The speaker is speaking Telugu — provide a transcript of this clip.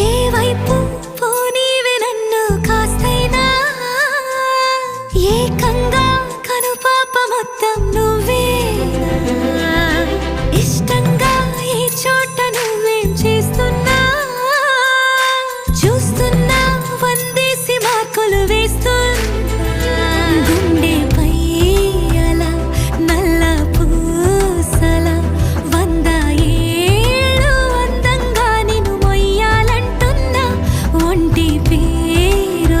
ఏ వైపు పోనీవి మొత్తం నువ్వే